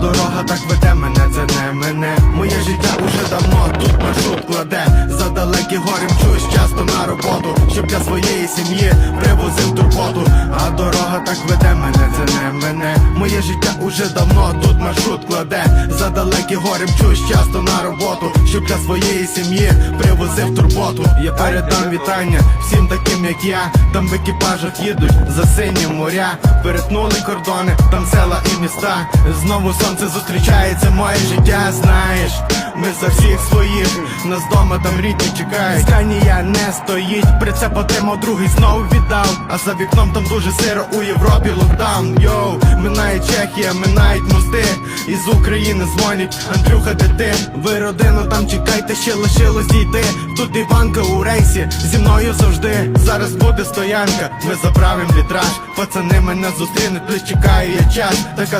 Дорога так веде мене, це не мене. Моє життя уже давно тут маршрут кладе. За далекі гори мчусь часто на роботу, щоб для своєї сім'ї привозив турботу. А дорога так веде мене, це не мене. Моє життя уже давно тут маршрут кладе. За далекі гори мчусь часто на роботу, щоб для своєї сім'ї привозив турботу. Я передам вітання всім таким, як я. Там в екіпажах їдуть за сині моря. Перетнули кордони, там села і міста. Знову сонце зустрічається, моє життя, знаєш. Ми за всіх своїх, нас дома там рідні чекають. Сканія не стоїть, прицеп отримав, другий знову віддав. А за вікном там дуже сиро у Європі локдаун. Минає Чехія, минають мости. Із України дзвонять, Андрюха, де ти? Ви родину там чекайте, ще лишилось дійти. Тут Іванка у рейсі, зі мною завжди. Зараз буде стоянка, ми заправим літраж. Пацани мене зустрінуть, лиш чекаю я час. Така